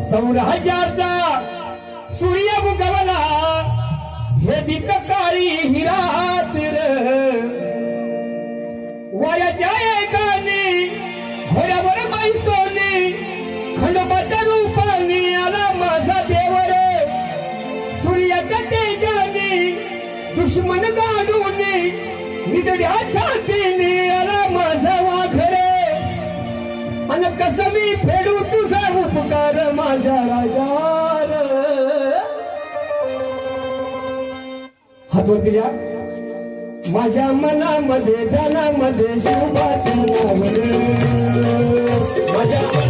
सौराज्याचा सूर्य बुगवला हे दीपकारी हिरातिर. वयाच्या एकाने घोड्यावर माई सोनी खंडोबाच्या रूपाने आला माझा देवर. सूर्याच्या तेजाने दुश्मन गाडून निदड्या छातीने अन कसं मी फेडू तुझा उपकार माझ्या राजार हातवर दिल्या माझ्या मनामध्ये ध्यानामध्ये शिवबाचं नाव माझ्या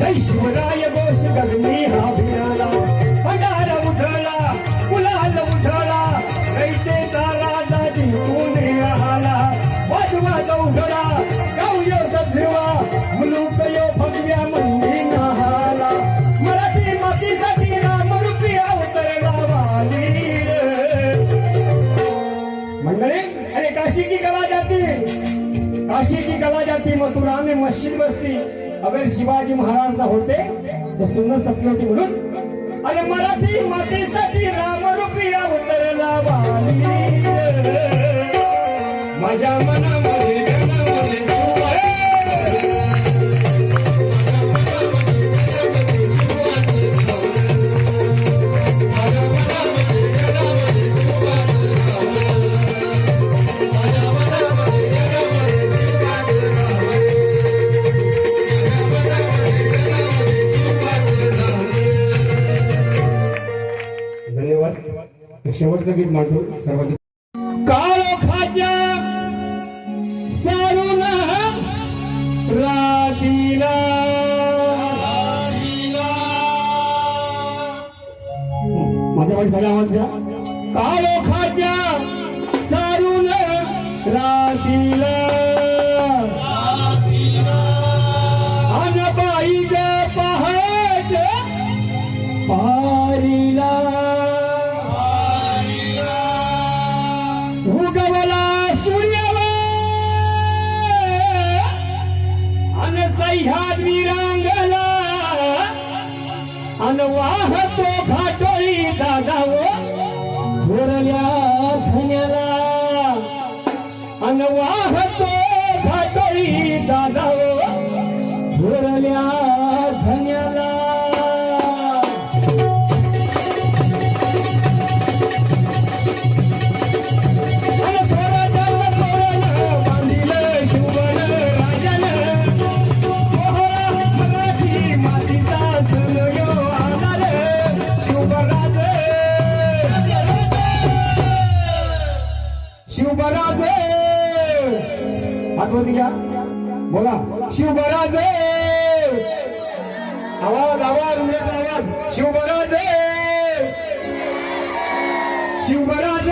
शिवराय घोष गगनी हा भिळाला पडार उठला फुलाल उठला कैसेचा राजा जिंकून आला वाजवा चौघडा गावयो सजीवा मुलूक यो भगव्या मंदी नहाला मराठी मातीसाठी रामरूपी अवतरला वाली मंडळी अरे काशी की गवा जाती काशी की गवा जाती मथुरा में मस्जिद बसती. अगर शिवाजी महाराज ना होते तो सुंदर सपने होती म्हणून अरे मराठी मातेसाठी रामरूपी उतरला माझ्या मना शेवटचं गीत मांडू सर्वांनी. सारून रातीला माझ्या वाईट सगळा आवाज घ्या काळो ह्या सह्याद्री रांगला अन वाहतो घाटोळी दादाव थोरल्या धन्याला अन वाहतो आठवण बोला. शिवराज! आवाज आवाज उमेदचा आवाज. शिवराज! शिवराज!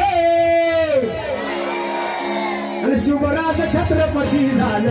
आणि शिवराज छत्रपती झालं.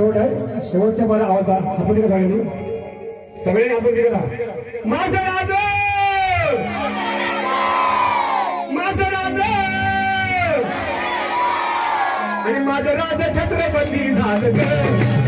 शेवट आहे शेवटच्या मला आवडता आपण तिकडे सांगितले सगळ्यांनी आपण तिकडे राहा माझं राज माझं राज आणि माझं राज छत्रपती झालं